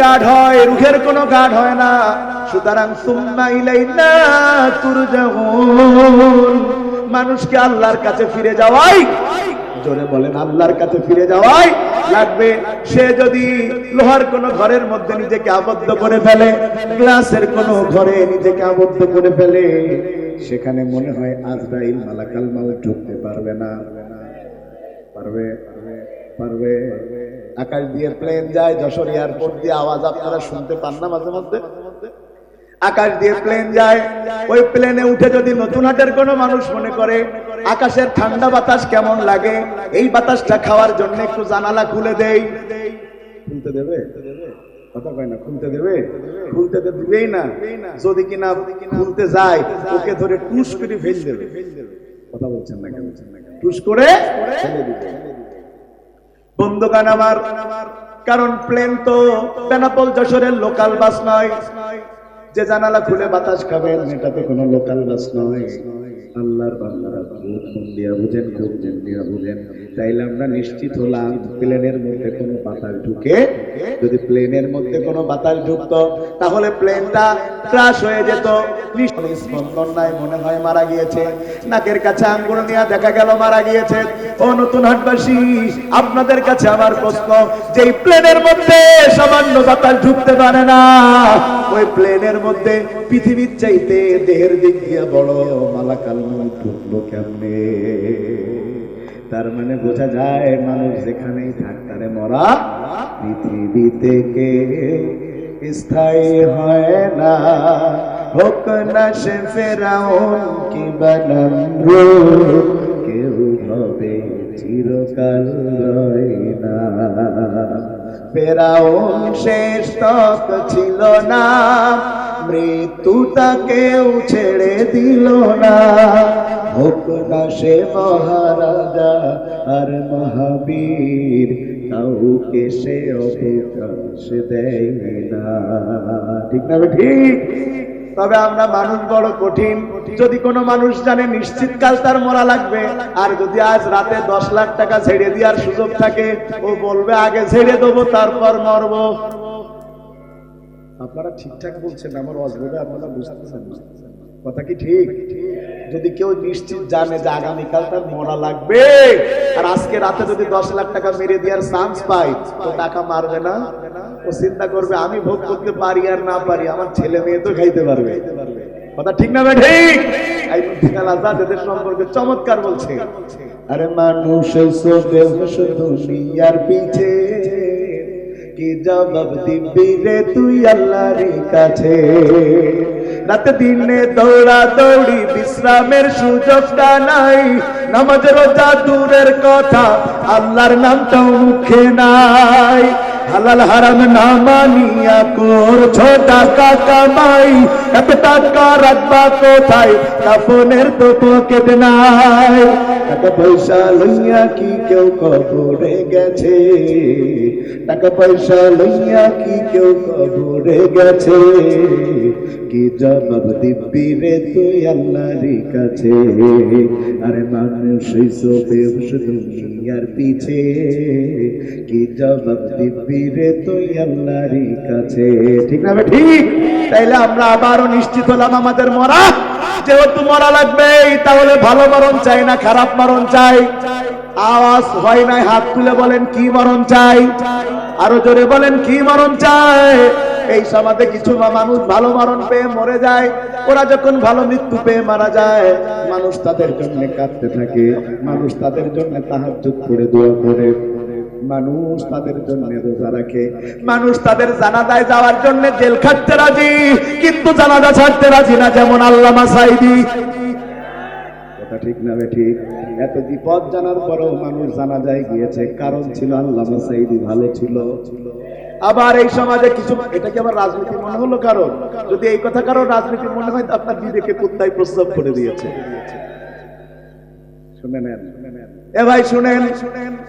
গাঢ় হয়, রুহের কোনো গাঢ় হয় না। সুতরাং, সুম্মা ইলাইনা তুরজাউন। মানুষকে আল্লাহর কাছে ফিরে যাওয়াই, জোরে বলেন, আল্লাহর কাছে ফিরে যাওয়াই লাগবে। সে যদি লোহার কোন ঘরের মধ্যে নিজেকে আবদ্ধ করে ফেলে, গ্লাসের কোন ঘরে নিজেকে আবদ্ধ করে ফেলে, সেখানে মনে হয় আজরাইল মালাকাল মাল ঢুকতে পারবে না। পারবে পারবে? আকাশ দিয়ে প্লেন যায়, যশোর এয়ারপোর্ট দিয়ে আওয়াজ আপনারা শুনতে পান না মাঝে মধ্যে? আকাশ দিয়ে প্লেন যায়, ওই প্লেনে উঠে যদি নতুন হাটের কোনো মানুষ মনে করে, আকাশের ঠান্ডা বাতাস কেমন লাগে, এই বাতাসটা খাওয়ার জন্য একটু জানালা খুলে দেই। খুলতে দেবে? কথা কয় না, খুলতে দেবে? খুলতে দিবেই না। যদি কিনা খুলতে যায়, ওকে ধরে টুস করে ফেল দেবে। কথা বলছেন না কেন? টুস করে ফেলে দিবে বন্ধুগান আমার, কারণ প্লেন তো বেনাপোল যশোরের লোকাল বাস নয়। যে জানালা খুলে বাতাস খাবেন এটা তো কোনো লোকাল বাস নয়। আল্লাহর বান্দারা খুব মন দিয়া বুঝেন খুব মন দিয়া বুঝেন। তাইলে আমরা নিশ্চিত হলাম, প্লেনের মধ্যে কোনো বাতাস ঢুকে। যদি প্লেনের মধ্যে কোনো বাতাস ঢুকতো, তাহলে প্লেনটা ক্রাশ হয়ে যেত। স্পন্দন নাই, মনে হয় মারা গিয়েছে। নাকের কাছে আঙ্গুল নিয়ে দেখা গেল মারা গিয়েছে। ও নতুন হাটবাসী, আপনাদের কাছে আমার প্রশ্ন যে এই প্লেনের মধ্যে সামান্য বাতাস ঢুকতে পারে না ওই প্লেনের মধ্যে পৃথিবীর চাইতে দেহের দিক দিয়ে বড় মালাকাল মাল ঢুকলো কেমনে? তার মানে বোঝা যায় মানুষ যেখানেই থাক তারে মরা পৃথিবী থেকে স্থায়ী হয় না। হোক না সে ফেরাউন কি বানাম্র কেউ হবে চিরকাল রয় না। ফেরাউন শেষ তক ছিল না মৃত্যু তাকেও ছেড়ে দিল না। হোক না সে মহারাজা আর মহাবীর, কাউকে সে অবকাশ দেয় না। ঠিক না, ঠিক? তবে আমরা মানুষ বড় কঠিন। যদি কোনো মানুষ জানে নিশ্চিত কাল তার মরা লাগবে, আর যদি আজ রাতে দশ লাখ টাকা ছেড়ে দেওয়ার সুযোগ থাকে, ও বলবে, আগে ছেড়ে দেবো, তারপর মরবো। আপনারা ঠিকঠাক বলছেন, আমার অজবে আপনারা বুঝতেছেন কথা কি ঠিক? যদি কেউ নিশ্চিত জানে যে আগামীকাল তার মরা লাগবে, আর আজকে রাতে যদি দশ লাখ টাকা মেরে দেওয়ার চান্স পাই তো টাকা মারবে না? ও চিন্তা করবে, আমি ভোগ করতে পারি আর না পারি, আমার ছেলে মেয়ে তো খাইতে পারবে। কথা ঠিক না ঠিক সম্পর্কে চমৎকার বলছে। আরে কি রে তুই রাত দিনে দৌড়া দৌড়ি বিশ্রামের সুযোগটা নাই। নামাজ রোজা কথা, আল্লাহর নামটাও মুখে নাই। হালাল হারাম না মানিয়া করছ টাকা কামাই। এত টাকা রাখবা কোথায়? কাফনের তো পকেট নাই। টাকা পয়সা লইয়া কি কেউ কবরে গেছে? টাকা পয়সা লইয়া কি কেউ কবরে গেছে? কি জবাব দিবি রে তুই আল্লাহর কাছে? আরে মানুষ হিসেবে দুনিয়ার পিছে। কি জবাব দিবি রে তুই আল্লাহর কাছে? ঠিক না ঠিক? তাইলে আমরা আবারও নিশ্চিত হলাম আমাদের মরা। যেহেতু মরা লাগবে, তাহলে ভালো মরণ চাই না, খারাপ মরণ চাই। আওয়াজ হয় নাই, হাত তুলে বলেন, কি মরণ চাই? আরও জোরে বলেন, কি মরণ চাই? এই সমাজে কিছু মানুষ ভালো মরণ পেয়ে মরে যায়, ওরা যখন ভালো মৃত্যু পেয়ে মারা যায়, মানুষ তাদের জন্য কাঁদতে থাকে, মানুষ তাদের জন্য তাহাজ্জুদ করে দোয়া করে, মানুষ তাদের জন্য রোজা রাখে, মানুষ তাদের জানাজায় যাওয়ার জন্য জেল খাটতে রাজি, কিন্তু জানাজা ছাড়তে রাজি না যেমন আল্লামা সাইদি। কথা ঠিক না ঠিক? এত বিপদ জানার পরেও মানুষ জানা যায় গিয়েছে, কারণ ছিল আল্লামা সাইদি ভালো ছিল। আবার এই সমাজে কিছু, এটা কি আবার রাজনীতি মনে হলো কারণ যদি এই কথা কারণ রাজনীতি মনে হয় আপনার বিবেকে কুত্তায় প্রস্তাব করে দিয়েছে। এ ভাই, শুনেন।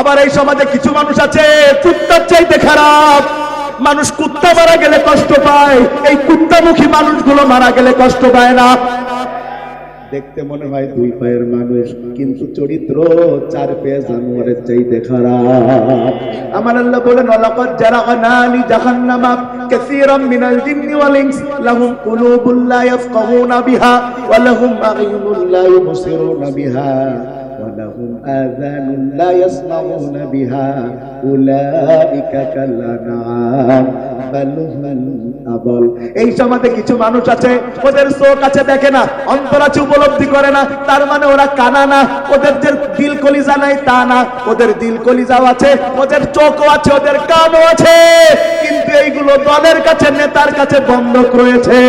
আবার এই সমাজে কিছু মানুষ আছে, কুত্তার চাইতে খারাপ। মানুষ কুত্তা মারা গেলে কষ্ট পায়। এই কুত্তামুখী মানুষগুলো মারা গেলে কষ্ট পায় না। দেখতে মনে হয় দুই পায়ের মানুষ, কিন্তু চরিত্র চার পেয়ে জানোয়ারের চাই খারাপ। আমার আল্লাহ বলেন, ওয়ালাকাদ জারাগনা লি জাহান্নামা কাসীরাম মিনাল জিন্নি ওয়াল লাহুম কুলুবুন লা ইয়াফকাহুনা বিহা, ওয়া ইবসিরুনা বিহা। ولهم آذان لا يسمعون بها أولئك كالأنعام بل هم أضل এই সমাজে কিছু মানুষ আছে ওদের চোখ আছে দেখে না অন্তর আছে উপলব্ধি করে না তার মানে ওরা কানা না ওদের যে দিল কলিজা নাই তা না ওদের দিল কলিজাও আছে ওদের চোখও আছে ওদের কানও আছে কিন্তু এইগুলো দলের কাছে নেতার কাছে বন্ধক রয়েছে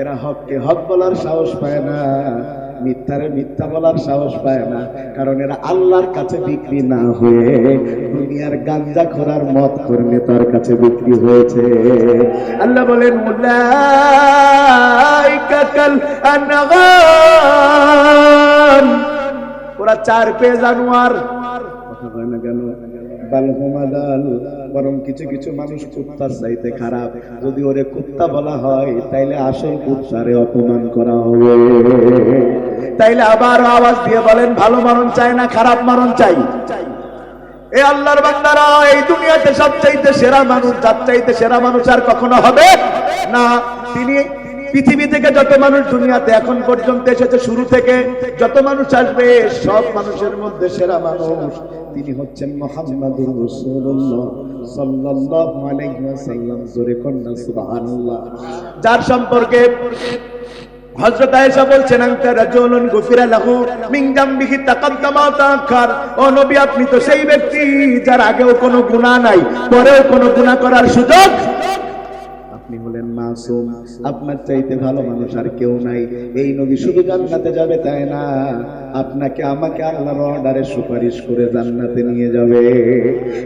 এরা হককে হক বলার সাহস পায় না, মিথ্যারে মিথ্যা বলার সাহস পায় না, কারণ এরা আল্লাহর কাছে বিক্রি না হয়ে দুনিয়ার গাঞ্জা খোরার মত করে নেতার কাছে বিক্রি হয়েছে। আল্লাহ বলেন ওরা চার পে জানোয়ার। কথা হয় না কেন? বরং কিছু কিছু মানুষ কুত্তার চাইতে খারাপ। যদি ওরে কুত্তা বলা হয়, তাইলে আসল কুত্তারে অপমান করা হবে। তাইলে আবার আওয়াজ দিয়ে বলেন, ভালো মরণ চাই না খারাপ মরণ চাই? এ আল্লাহর বান্দারা, এই দুনিয়াতে সবচাইতে সেরা মানুষ, যার চাইতে সেরা মানুষ আর কখনো হবে না। তিনি পৃথিবী থেকে যত মানুষ দুনিয়াতে এখন পর্যন্ত এসেছে, শুরু থেকে যত মানুষ আসবে, সব মানুষের মধ্যে সেরা মানুষ। তিনি হচ্ছেন মোহাম্মদুর রাসূলুল্লাহ সাল্লাল্লাহু আলাইহি ওয়াসাল্লাম। জোরে সুবহানাল্লাহ। যার সম্পর্কে হযরত আয়েশা বলছেন, আনতা রাজুলুন গুফিরা লাহু মিন জামবিহি তাকাদ্দামা তাআখার। ও নবী, আপনি তো সেই ব্যক্তি যার আগেও কোনো গুনাহ নাই, পরেও কোনো গুনাহ করার সুযোগ মাসুম, আপনার চাইতে ভালো মানুষ আর কেউ নাই। এই নবী শুধু জান্নাতে যাবে, তাই না? আপনাকে, আমাকে আল্লাহর অর্ডারে সুপারিশ করে জান্নাতে নিয়ে যাবে।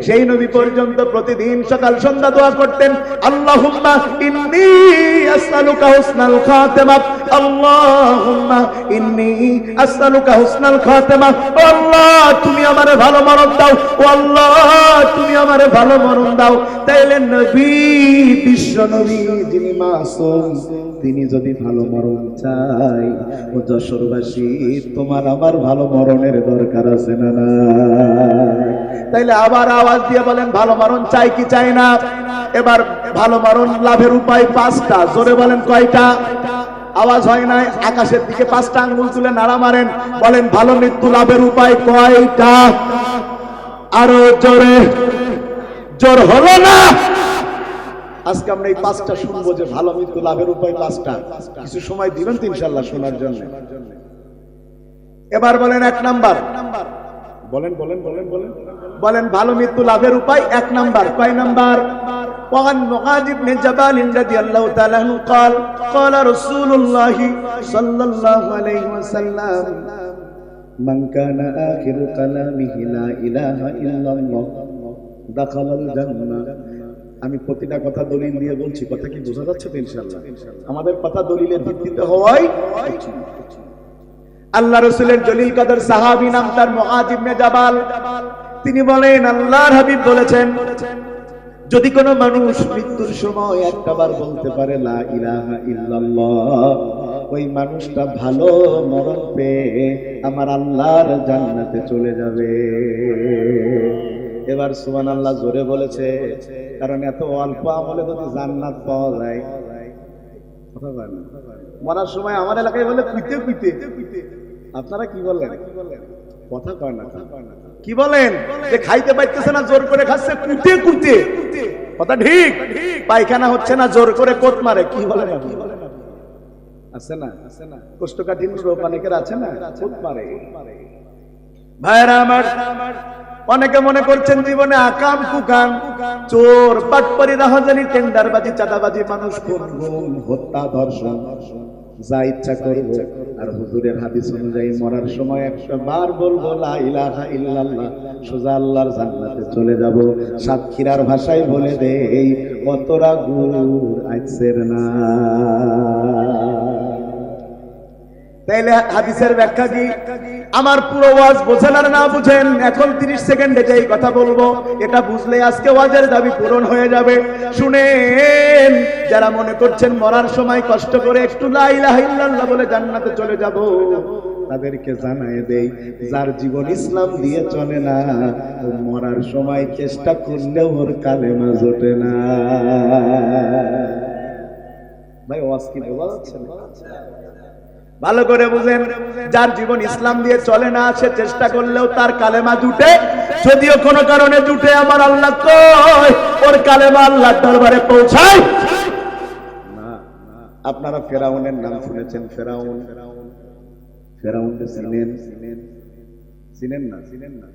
সেই নবী পর্যন্ত প্রতিদিন সকাল সন্ধ্যা দোয়া করতেন, আল্লাহুম্মা ইন্নী আসআলুকা হুসনাল খাতিমা। আল্লাহুম্মা ইন্নী আসআলুকা হুসনাল খাতিমা। আল্লাহ, তুমি আমারে ভালো মরণ দাও। ও আল্লাহ, তুমি আমারে ভালো মরণ দাও। তাইলে নবী, বিশ্ব নবী যিনি মাসুম তিনি যদি ভালো মরণ চাই ও যশোরবাসী তোমার আমার ভালো মরণের দরকার আছে না না? তাইলে আবার আওয়াজ দিয়ে বলেন, ভালো মরণ চাই কি চাই না? এবার ভালো মরণ লাভের উপায় পাঁচটা। জোরে বলেন কয়টা? আওয়াজ হয় নাই? আকাশের দিকে পাঁচটা আঙ্গুল তুলে নাড়া মারেন। বলেন, ভালো মৃত্যু লাভের উপায় কয়টা? আরও জোরে। জোর হলো না? আজকে আমরা এই পাঁচটা শুনবো যে ভালো মৃত্যু লাভের উপায় পাঁচটা কিছু সময় দিবেন তো ইনশাল্লাহ শোনার জন্য এবার বলেন এক নাম্বার বলেন বলেন বলেন বলেন বলেন ভালো মৃত্যু লাভের উপায় এক নাম্বার কয় নাম্বার وعن معاذ بن جبال رضي الله تعالى عنه قال قال رسول الله صلى الله عليه وسلم من كان آخر كلامه لا إله إلا الله دخل الجنة আমি প্রতিটা কথা দলিল দিয়ে বলছি কথা কি বোঝা যাচ্ছে তো ইনশাআল্লাহ? আমাদের কথা দলিলের ভিত্তিতে হওয়াই আল্লাহ রসুলের জলিল কাদের সাহাবী নাম তার মুআজ ইবনে জাবাল। তিনি বলেন আল্লাহর হাবিব বলেছেন যদি কোনো মানুষ মৃত্যুর সময় একটাবার বলতে পারে লা ইলাহা ইল্লাল্লাহ ওই মানুষটা ভালো মরণ পেয়ে আমার আল্লাহর জান্নাতে চলে যাবে। এবার সুমান আল্লাহ জোরে বলেছে, কারণ এত অল্প আমলে যদি জান্নাত পাওয়া যায়। মরার সময় আমার এলাকায় বলে কুইতে কুইতে আপনারা কি বললেন? কথা কয় না কি বলেন? যে খাইতে পাইতেছে না, জোর করে খাচ্ছে কুইতে কুইতে কথা ঠিক? পায়খানা হচ্ছে না, জোর করে কোট মারে, কি বলেন আপনি? আছে না? আছে না কোষ্ঠকাঠিন্য অনেকের আছে না, কোট মারে। ভাইরা আমার অনেকে মনে করছেন জীবনে আকাম কুকাম। চোর পাটপারি রাহাজানি, টেন্ডারবাজি, চাঁদাবাজি, মানুষ হত্যা, ধর্ষণ, যা ইচ্ছা করব। আর হুজুরের হাদিস অনুযায়ী মরার সময় একশো বার বলব ইলাহা ইল্লাল্লাহ, সোজা আল্লাহর জান্নাতে চলে যাব। সাতক্ষীরার ভাষায় বলে দেই কতরা গুড় আইসের না। তাইলে হাদিসের ব্যাখ্যা কি? আমার পুরো ওয়াজ বোঝেন আর না বুঝেন, এখন 30 সেকেন্ডে যেই কথা বলব, এটা বুঝলে আজকে ওয়াজের দাবি পূরণ হয়ে যাবে। শুনেন, যারা মনে করছেন মরার সময় কষ্ট করে একটু লা ইলাহা ইল্লাল্লাহ বলে জান্নাতে চলে যাব, তাদেরকে জানায় দেই, যার জীবন ইসলাম দিয়ে চলে না, ও মরার সময় চেষ্টা করলেও ওর কালেমা জোটে না। ভাই, ওয়াজ কি বোঝা যাচ্ছে না? ভালো করে বুঝেন, যার জীবন ইসলাম দিয়ে চলে না, সে চেষ্টা করলেও তার কালেমা জুটে। যদিও কোনো কারণে জুটে, আমার আল্লাহ ওর কালেমা আল্লাহর দরবারে পৌঁছায়। আপনারা ফেরাউনের নাম শুনেছেন, ফেরাউন। ফেরাউনকে চিনেন চিনেন? চিনেন না? চিনেন না?